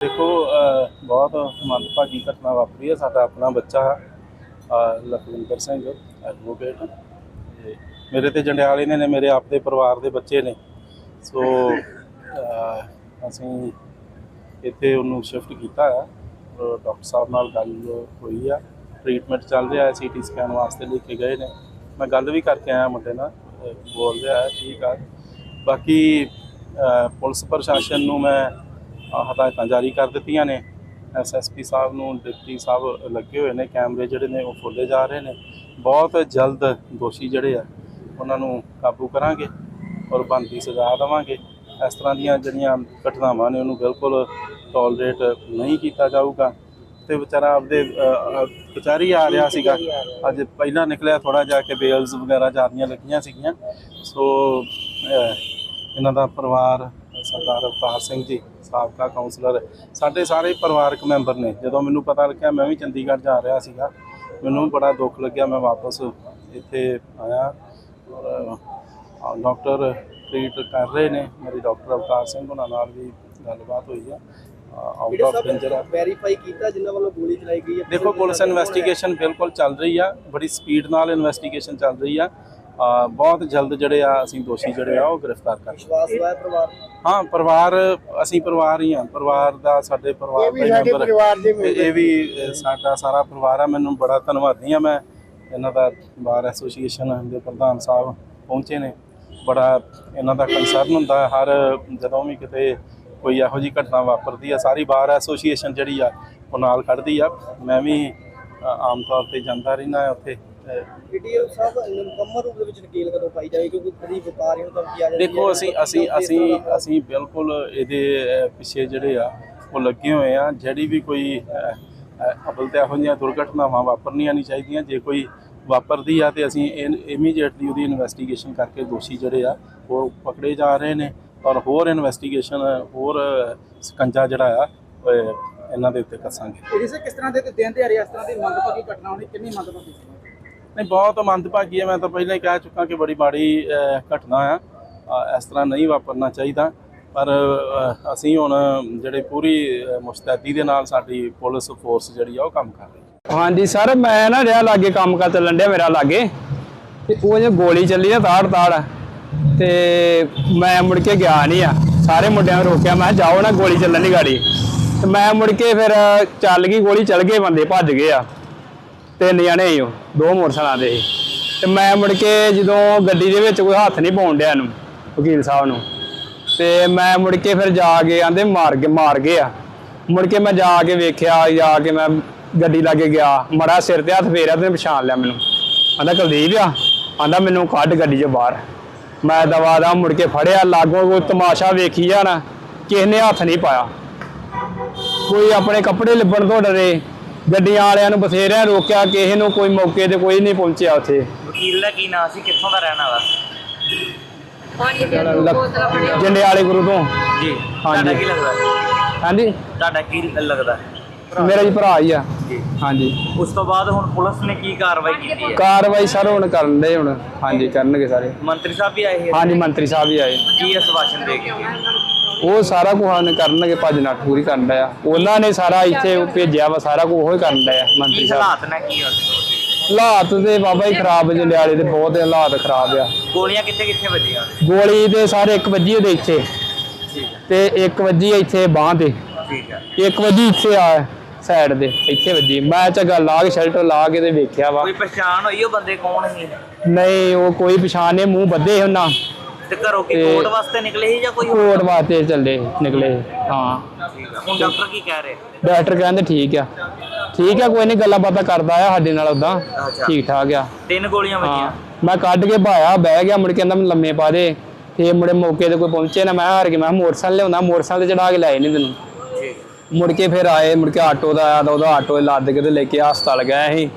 ਦੇਖੋ ਬਹੁਤ ਮੰਦਭਾਗੀ ਘਟਨਾ ਵਾਪਰੀ ਹੈ। ਸਾਡਾ ਆਪਣਾ ਬੱਚਾ ਲਖਵਿੰਦਰ ਸਿੰਘ ਐਡਵੋਕੇਟ ਤੇ ਮੇਰੇ ਤੇ ਜੰਡਿਆਲੇ ਨੇ ਮੇਰੇ ਆਪ ਦੇ ਪਰਿਵਾਰ ਦੇ ਬੱਚੇ ਨੇ। ਸੋ ਅਸੀਂ ਇੱਥੇ ਉਹਨੂੰ ਸ਼ਿਫਟ ਕੀਤਾ ਆ। ਡਾਕਟਰ ਸਾਹਿਬ ਨਾਲ ਗੱਲ ਹੋਈ ਆ। ਟ੍ਰੀਟਮੈਂਟ ਚੱਲ ਰਿਹਾ ਹੈ। ਸੀਟੀ ਸਕੈਨ ਵਾਸਤੇ ਲੈ ਕੇ ਗਏ ਨੇ। ਮੈਂ ਗੱਲ ਵੀ ਕਰਕੇ ਆਇਆ ਮੁੰਡੇ ਨਾਲ ਬੋਲ ਰਿਹਾ ਹੈ ਠੀਕ ਆ। ਬਾਕੀ ਪੁਲਿਸ ਪ੍ਰਸ਼ਾਸਨ ਨੂੰ ਮੈਂ ਹਦਾਇਤਾਂ ਜਾਰੀ ਕਰ ਦਿੱਤੀਆਂ ਨੇ। ਐਸਐਸਪੀ ਸਾਹਿਬ ਨੂੰ ਡਿਪਟੀ ਸਾਹਿਬ ਲੱਗੇ ਹੋਏ ਨੇ। ਕੈਮਰੇ ਜਿਹੜੇ ਨੇ ਉਹ ਖੋਲੇ ਜਾ ਰਹੇ ਨੇ। ਬਹੁਤ ਜਲਦ ਦੋਸ਼ੀ ਜਿਹੜੇ ਆ ਉਹਨਾਂ ਨੂੰ ਕਾਬੂ ਕਰਾਂਗੇ ਔਰ ਬਣਦੀ ਸਜ਼ਾ ਦੇਵਾਂਗੇ। ਇਸ ਤਰ੍ਹਾਂ ਦੀਆਂ ਜਿਹੜੀਆਂ ਘਟਨਾਵਾਂ ਨੇ ਉਹਨੂੰ ਬਿਲਕੁਲ ਟੋਲਰੇਟ ਨਹੀਂ ਕੀਤਾ ਜਾਊਗਾ। ਤੇ ਵਿਚਾਰਾ ਆਪਦੇ ਕਚਹਿਰੀ ਆ ਰਿਹਾ ਸੀਗਾ। ਅੱਜ ਪਹਿਲਾਂ ਨਿਕਲਿਆ ਥੋੜਾ ਜਾ ਕੇ ਬੇਲਸ ਵਗੈਰਾ ਜਾਂਦੀਆਂ ਲੱਗੀਆਂ ਸੀਗੀਆਂ। ਸੋ ਇਹਨਾਂ ਦਾ ਪਰਿਵਾਰ ਸਰਦਾਰ ਅਵਤਾਰ ਸਿੰਘ ਜੀ ਸਾਬਕਾ ਕਾਉਂਸਲਰ ਸਾਡੇ ਸਾਰੇ ਪਰਿਵਾਰਕ ਮੈਂਬਰ ਨੇ। ਜਦੋਂ ਮੈਨੂੰ ਪਤਾ ਲੱਗਿਆ ਮੈਂ ਵੀ ਚੰਡੀਗੜ੍ਹ ਜਾ ਰਿਹਾ ਸੀਗਾ। ਮੈਨੂੰ ਬੜਾ ਦੁੱਖ ਲੱਗਿਆ ਮੈਂ ਵਾਪਸ ਇੱਥੇ ਆਇਆ। ਔਰ ਡਾਕਟਰ ਟ੍ਰੀਟ ਕਰ ਰਹੇ ਨੇ। ਮੇਰੀ ਡਾਕਟਰ ਅਵਤਾਰ ਸਿੰਘ ਉਹਨਾਂ ਨਾਲ ਵੀ ਗੱਲਬਾਤ ਹੋਈ ਆ। ਆਊਟ ਆਫ ਡੇਂਜਰ ਆ। ਵੈਰੀਫਾਈ ਕੀਤਾ ਜਿਨ੍ਹਾਂ ਵੱਲੋਂ ਗੋਲੀ ਚਲਾਈ ਗਈ ਹੈ? ਦੇਖੋ ਪੁਲਿਸ ਇਨਵੈਸਟੀਗੇਸ਼ਨ ਬਿਲਕੁਲ ਚੱਲ ਰਹੀ ਆ। ਬੜੀ ਸਪੀਡ ਨਾਲ ਇਨਵੈਸਟੀਗੇਸ਼ਨ ਚੱਲ ਰਹੀ ਆ। ਬਹੁਤ ਜਲਦ ਜਿਹੜੇ ਆ ਅਸੀਂ ਦੋਸ਼ੀ ਜਿਹੜੇ ਆ ਉਹ ਗ੍ਰਿਫਤਾਰ ਕਰ ਵਿਸ਼ਵਾਸ ਹੋਇਆ ਪਰਿਵਾਰ। ਹਾਂ ਪਰਿਵਾਰ ਅਸੀਂ ਪਰਿਵਾਰ ਹੀ ਹਾਂ ਪਰਿਵਾਰ ਦਾ ਸਾਡੇ ਪਰਿਵਾਰ ਦਾ ਮੈਂਬਰ ਇਹ ਵੀ ਸਾਡਾ ਸਾਰਾ ਪਰਿਵਾਰ ਆ। ਮੈਨੂੰ ਬੜਾ ਧੰਨਵਾਦੀ ਆ ਮੈਂ। ਇਹਨਾਂ ਦਾ ਬਾਰ ਐਸੋਸੀਏਸ਼ਨ ਦੇ ਪ੍ਰਧਾਨ ਸਾਹਿਬ ਪਹੁੰਚੇ ਨੇ। ਬੜਾ ਇਹਨਾਂ ਦਾ ਕੰਸਰਨ ਹੁੰਦਾ ਹਰ ਜਦੋਂ ਵੀ ਕਿਤੇ ਕੋਈ ਇਹੋ ਜਿਹੀ ਘਟਨਾ ਵਾਪਰਦੀ ਆ ਸਾਰੀ ਬਾਰ ਐਸੋਸੀਏਸ਼ਨ ਜਿਹੜੀ ਆ ਉਹ ਨਾਲ ਖੜਦੀ ਆ। ਮੈਂ ਵੀ ਆਮ ਤੌਰ ਤੇ ਜਾਂਦਾ ਰਹਿਣਾ ਉੱਥੇ। ਅ, ਵੀਡੀਓ ਸਾਹਿਬ ਮੁਕੰਮਲ ਰੂਪ ਦੇ ਵਿੱਚ ਨਕੀਲ ਕਦੋਂ ਪਾਈ ਜਾਵੇ? ਕਿਉਂਕਿ ਕਦੀ ਵਪਾਰੀ ਨੂੰ ਧਮਕੀ ਆ ਜਾਂਦੀ ਦੇਖੋ ਅਸੀਂ ਅਸੀਂ ਅਸੀਂ ਅਸੀਂ ਬਿਲਕੁਲ ਇਹਦੇ ਪਿੱਛੇ ਜਿਹੜੇ ਆ ਉਹ ਲੱਗੇ ਹੋਏ ਆ। ਜਿਹੜੀ ਵੀ ਕੋਈ ਅਵਲ ਤੇ ਇਹੋ ਜਿਹੀਆਂ ਦੁਰਘਟਨਾਵਾਂ ਵਾਪਰਨੀਆਂ ਨਹੀਂ ਚਾਹੀਦੀਆਂ। ਜੇ ਕੋਈ ਵਾਪਰਦੀ ਆ ਤੇ ਅਸੀਂ ਇਮੀਡੀਏਟਲੀ ਉਹਦੀ ਇਨਵੈਸਟੀਗੇਸ਼ਨ ਕਰਕੇ ਦੋਸ਼ੀ ਜਿਹੜੇ ਆ ਉਹ ਪਕੜੇ ਜਾ ਰਹੇ ਨੇ। ਔਰ ਹੋਰ ਇਨਵੈਸਟੀਗੇਸ਼ਨ ਹੋਰ ਸਕੰਜਾ ਜਿਹੜਾ ਆ ਇਹਨਾਂ ਦੇ ਉੱਤੇ ਕੱਸਾਂਗੇ। ਇਹ ਕਿਸ ਤਰ੍ਹਾਂ ਦੇ ਦਿਨ ਦਿਹਾੜੇ ਇਸ ਤਰ੍ਹਾਂ ਦੀ ਮੰਦਭਾਗੀ ਘਟਨਾ ਹੋਣੀ ਕਿੰਨੀ ਮੰਦਭਾਗੀ ਨਹੀਂ, ਬਹੁਤ ਮੰਦਭਾਗੀ ਹੈ। ਮੈਂ ਤਾਂ ਪਹਿਲਾਂ ਹੀ ਕਹਿ ਚੁੱਕਾ ਕਿ ਬੜੀ ਮਾੜੀ ਘਟਨਾ ਆ, ਇਸ ਤਰ੍ਹਾਂ ਨਹੀਂ ਵਾਪਰਨਾ ਚਾਹੀਦਾ। ਪਰ ਅਸੀਂ ਹੁਣ ਜਿਹੜੇ ਪੂਰੀ ਮੁਸਤੈਦੀ ਦੇ ਨਾਲ ਸਾਡੀ ਪੁਲਿਸ ਫੋਰਸ ਜਿਹੜੀ ਆ, ਉਹ ਕੰਮ ਕਰ ਰਹੀ ਹੈ। ਹਾਂਜੀ ਸਰ, ਮੈਂ ਨਾ ਰਿਹਾ ਲਾਗੇ, ਕੰਮ ਕਰ ਚੱਲਣ ਡਿਆ ਮੇਰਾ ਲਾਗੇ। ਤੇ ਉਹ ਜੇ ਗੋਲੀ ਚੱਲੀ ਆ, ਤਾੜ ਤਾੜ। ਤੇ ਮੈਂ ਮੁੜ ਕੇ ਗਿਆ ਨਹੀਂ ਆ। ਸਾਰੇ ਮੁੰਡਿਆਂ ਨੂੰ ਰੋਕਿਆ, ਮੈਂ ਜਾਓ ਨਾ ਗੋਲੀ ਚੱਲਣ ਦੀ ਗਾੜੀ। ਤੇ ਮੈਂ ਮੁੜ ਕੇ ਫਿਰ, ਚੱਲ ਗਈ, ਗੋਲੀ ਚੱਲ ਗਏ, ਬੰਦੇ ਭੱਜ ਗਏ ਆ। ਤਿੰਨ ਜਣੇ ਸੀ ਉਹ, ਦੋ ਮੋਟਰਸਾਈਕਲਾਂ ਦੇ ਸੀ। ਤੇ ਮੈਂ ਮੁੜ ਕੇ ਜਦੋਂ ਗੱਡੀ ਦੇ ਵਿੱਚ ਕੋਈ ਹੱਥ ਨਹੀਂ ਪਾਉਣ ਡਿਆ ਨੂੰ ਵਕੀਲ ਸਾਹਿਬ ਨੂੰ। ਤੇ ਮੈਂ ਮੁੜ ਕੇ ਫਿਰ ਜਾ ਕੇ ਆਂਦੇ ਮਾਰ ਕੇ, ਮਾਰ ਗਏ ਆ। ਮੁੜ ਕੇ ਮੈਂ ਜਾ ਕੇ ਵੇਖਿਆ, ਜਾ ਕੇ ਮੈਂ ਗੱਡੀ ਲਾ ਕੇ ਗਿਆ। ਮੜਾ ਸਿਰ ਤੇ ਹੱਥ ਫੇਰਿਆ ਤੇ ਪਛਾਣ ਲਿਆ ਮੈਨੂੰ। ਆਂਦਾ ਕੁਲਦੀਪ ਆ, ਆਂਦਾ ਮੈਨੂੰ ਕੱਢ ਗੱਡੀ 'ਚੋਂ ਬਾਹਰ। ਮੈਂ ਦਵਾ ਦਾ ਮੁੜ ਕੇ ਫੜਿਆ, ਲਾਗੋਂ ਕੋਈ ਤਮਾਸ਼ਾ ਵੇਖੀ ਆ ਨਾ ਕਿਸੇ ਨੇ ਹੱਥ ਨਹੀਂ ਪਾਇਆ। ਕੋਈ ਆਪਣੇ ਕੱਪੜੇ ਲਿਬਣ ਤੋਂ ਡਰੇ ਗੱਡੀਆਂ ਵਾਲਿਆਂ ਨੂੰ ਬਥੇਰਿਆਂ ਰੋਕਿਆ ਕਿਸੇ ਨੂੰ ਕੋਈ ਮੌਕੇ ਤੇ ਕੋਈ ਨਹੀਂ ਪਹੁੰਚਿਆ ਉੱਥੇ। ਵਕੀਲ ਦਾ ਕੀ ਨਾਂ ਸੀ? ਕਿੱਥੋਂ ਦਾ ਰਹਿਣ ਵਾਲਾ? ਜੰਡਿਆਲੇ ਗੁਰੂ ਤੋਂ। ਜੀ। ਹਾਂਜੀ। ਤੁਹਾਡਾ ਕੀ ਲੱਗਦਾ? ਹਾਂਜੀ। ਤੁਹਾਡਾ ਕੀ ਲੱਗਦਾ? ਮੇਰਾ ਜੀ ਭਰਾ ਹੀ ਆ। ਜੀ। ਹਾਂਜੀ। ਉਸ ਤੋਂ ਬਾਅਦ ਹੁਣ ਪੁਲਿਸ ਨੇ ਕੀ ਕਾਰਵਾਈ ਕੀਤੀ ਹੈ? ਕਾਰਵਾਈ ਸਰ ਹੁਣ ਕਰਨ ਦੇ ਹੁਣ। ਹਾਂਜੀ ਕਰਨਗੇ ਸਾਰੇ। ਮੰਤਰੀ ਸਾਹਿਬ ਵੀ ਆਏ ਹੈ ਹਾਂਜੀ ਮੰਤਰੀ ਸਾਹਿਬ ਵੀ ਆਏ। ਕੀ ਅਸਵਾਸ਼ਨ ਦੇ ਕੇ? ਗਏ? ਉਹ ਸਾਰਾ ਕੁਝ ਹਨ ਕਰਨਗੇ ਭੱਜ ਨੱਠ ਪੂਰੀ ਕਰਨ ਦਾ ਆ। ਉਹਨਾਂ ਨੇ ਸਾਰਾ ਇੱਥੇ ਭੇਜਿਆ ਵਾ ਸਾਰਾ ਕੁਝ ਉਹ ਹੀ ਕਰਨ ਦਾ ਆ ਮੰਤਰੀ ਸਾਹਿਬ। ਹਾਲਾਤ ਨੇ ਕੀ ਹੋਏ ਹਾਲਾਤ ਤੇ ਬਾਬਾ ਹੀ ਖਰਾਬ ਜੰਡਿਆਲੇ ਦੇ ਬਹੁਤ ਹਾਲਾਤ ਖਰਾਬ ਆ। ਗੋਲੀਆਂ ਕਿੱਥੇ ਕਿੱਥੇ ਵੱਜੀਆਂ? ਗੋਲੀ ਦੇ ਸਾਰੇ ਇੱਕ ਵੱਜੀ ਉਹਦੇ ਇੱਥੇ। ਠੀਕ ਹੈ ਤੇ ਇੱਕ ਵੱਜੀ ਇੱਥੇ ਬਾਹ ਤੇ। ਠੀਕ ਹੈ ਇੱਕ ਵੱਜੀ ਇੱਥੇ ਆ ਸਾਈਡ ਦੇ ਇੱਥੇ ਵੱਜੀ। ਮੈਂ ਝੱਗਾ ਲਾ ਕੇ ਸ਼ੈਲਟਰ ਲਾ ਕੇ ਤੇ ਵੇਖਿਆ ਵਾ। ਕੋਈ ਪਛਾਣ ਹੋਈ ਉਹ ਬੰਦੇ ਕੌਣ ਸੀ? ਨਹੀਂ ਉਹ ਕੋਈ ਪਛਾਣ ਨਹੀਂ ਮੂੰਹ ਬੱਧੇ ਉਹਨਾਂ। ਤੇ ਘਰੋਂ ਕੀ ਤੇ- ਕੋਰਟ ਵਾਸਤੇ ਨਿਕਲੇ ਸੀ ਜਾਂ ਕੋਈ ਹੋਰ? ਕੋਟ ਵਾਸਤੇ ਚੱਲੇ ਨਿਕਲੇ ਹਾਂ। ਠੀਕ ਹੁਣ ਡਾਕਟਰ ਕੀ ਕਹਿ ਰਹੇ? ਡਾਕਟਰ ਕਹਿੰਦੇ ਠੀਕ ਆ। ਠੀਕ ਆ ਕੋਈ ਨਹੀਂ ਗੱਲਾਂ ਬਾਤਾਂ ਕਰਦਾ ਆ ਸਾਡੇ ਨਾਲ ਉਦਾਂ ਅੱਛਾ। ਠੀਕ ਠਾਕ ਆ। ਤਿੰਨ ਗੋਲੀਆਂ ਹਾਂ। ਵੱਜੀਆਂ। ਮੈਂ ਕੱਢ ਕੇ ਭਾਇਆ ਬਹਿ ਗਿਆ ਮੁੜ ਕੇ ਕਹਿੰਦਾ ਮੈਨੂੰ ਲੰਮੇ ਪਾ ਦੇ। ਤੇ ਮੁੜੇ ਮੌਕੇ ਤੇ ਕੋਈ ਪਹੁੰਚੇ ਨਾ ਮੈਂ ਹਾਰ ਕੇ ਮੈਂ ਕਿਹਾ ਮੋਟਰਸਾਈਕਲ ਲਿਆਉਂਦਾ ਮੋਟਰਸਾਈਕਲ ਤੇ ਚੜਾ ਕੇ ਲਾਏ ਨਹੀਂ ਤੈਨੂੰ। ਹੈ। ਮੁੜ ਕੇ ਫਿਰ ਆਏ ਮੁੜ ਕੇ ਆਟੋ ਦਾ ਆਇਆ ਤਾਂ ਉਹਦਾ ਆਟੋ ਲੱਦ ਕੇ ਤੇ ਲੈ ਕੇ ਹਸਪਤਾਲ ਗਏ ਸੀ।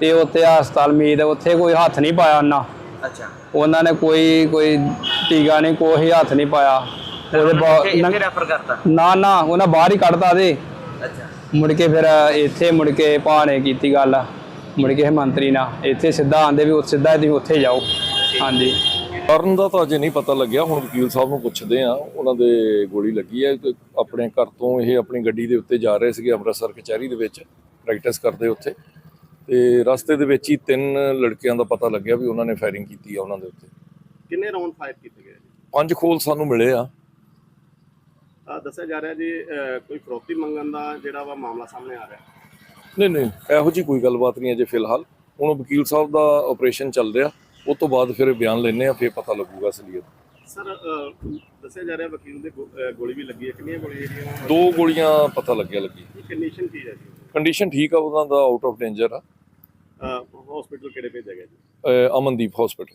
ਤੇ ਉੱਥੇ ਹਸਪਤਾਲ ਮੀਦ ਉੱਥੇ ਕੋਈ ਹੱਥ ਨਹੀਂ ਪਾਇਆ ਉਹਨਾਂ। ਅੱਛਾ। ਉਹਨਾਂ ਨੇ ਕੋਈ ਕੋਈ ਟੀਕਾ ਨਹੀਂ ਕੋਈ ਹੱਥ ਨਹੀਂ ਪਾਇਆ। ਉਹਦੇ ਬਾ- ਇੱਥੇ ਰੈਫਰ ਕਰਤਾ? ਨਾ ਨਾ ਉਹਨਾਂ ਬਾਹਰ ਹੀ ਕੱਢਤਾ ਦੇ ਅੱਛਾ। ਮੁੜ ਕੇ ਫਿਰ ਇੱਥੇ ਮੁੜ ਕੇ ਭਾਣੇ ਕੀਤੀ ਗੱਲ। ਮੁੜ ਕੇ ਇਹ ਮੰਤਰੀ ਨਾਲ। ਇੱਥੇ ਸਿੱਧਾ ਆਂਦੇ ਵੀ ਉਹ ਸਿੱਧਾ ਤੁਸੀਂ ਉੱਥੇ ਜਾਓ। ਹਾਂਜੀ। ਕਾਰਨ ਦਾ ਤਾਂ ਅਜੇ ਨਹੀਂ ਪਤਾ ਲੱਗਿਆ। ਹੁਣ ਵਕੀਲ ਸਾਹਿਬ ਨੂੰ ਪੁੱਛਦੇ ਆ ਉਹਨਾਂ ਦੇ ਗੋਲੀ ਲੱਗੀ ਹੈ। ਤੇ ਆਪਣੇ ਘਰ ਤੋਂ ਇਹ ਆਪਣੀ ਗੱਡੀ ਦੇ ਉੱਤੇ ਜਾ ਰਹੇ ਸੀਗੇ ਅੰਮ੍ਰਿਤਸਰ ਕਚਹਿਰੀ ਦੇ ਵਿੱਚ। ਪ੍ਰੈਕਟਿਸ ਕਰਦੇ ਉੱਥੇ। ਤੇ ਰਸਤੇ ਦੇ ਵਿੱਚ ਹੀ ਤਿੰਨ ਲੜਕਿਆਂ ਦਾ ਪਤਾ ਲੱਗਿਆ ਵੀ ਉਹਨਾਂ ਨੇ ਫਾਇਰਿੰਗ ਕੀਤੀ ਆ ਉਹਨਾਂ ਦੇ ਉੱਤੇ। ਕਿੰਨੇ ਰਾਉਂਡ ਫਾਇਰ ਕੀਤੇ ਗਏ ਜੀ? ਪੰਜ ਖੋਲ ਸਾਨੂੰ ਮਿਲੇ ਆ। ਆਹ ਦੱਸਿਆ ਜਾ ਰਿਹਾ ਜੀ ਅਹ, ਕੋਈ ਫਰੋਤੀ ਮੰਗਣ ਦਾ ਜਿਹੜਾ ਵਾ ਮਾਮਲਾ ਸਾਹਮਣੇ ਆ ਰਿਹਾ। ਨਹੀਂ ਨਹੀਂ ਇਹੋ ਜੀ ਕੋਈ ਗੱਲਬਾਤ ਨਹੀਂ ਅਜੇ ਫਿਲਹਾਲ। ਹੁਣ ਵਕੀਲ ਸਾਹਿਬ ਦਾ ਆਪਰੇਸ਼ਨ ਚੱਲ ਰਿਹਾ। ਉਸ ਤੋਂ ਬਾਅਦ ਫਿਰ ਬਿਆਨ ਲੈਣੇ ਆ ਫਿਰ ਪਤਾ ਲੱਗੂਗਾ ਅਸਲੀਅਤ। ਸਰ ਅਹ, ਦੱਸਿਆ ਜਾ ਰਿਹਾ ਵਕੀਲ ਦੇ ਗੋ- ਅਹ, ਗੋਲੀ ਵੀ ਲੱਗੀ ਹੈ। ਕਿੰਨੀਆਂ ਗੋਲੀਆਂ ਜਿਹੜੀਆਂ ਦੋ ਗੋਲੀਆਂ ਪਤਾ ਲੱਗਿਆ ਲੱਗੀ। ਕੰਡੀਸ਼ਨ ਕੀ ਹੈ ਜੀ? ਕੰਡੀਸ਼ਨ ਠੀਕ ਆ ਉਹਨਾਂ ਦਾ ਆਊਟ ਆਫ ਡੇਂਜਰ ਆ। ਹਸਪੀਟਲ ਕਿਹੜੇ ਭੇਜਿਆ ਗਿਆ ਜੀ? ਅਮਨਦੀਪ ਹਸਪੀਟਲ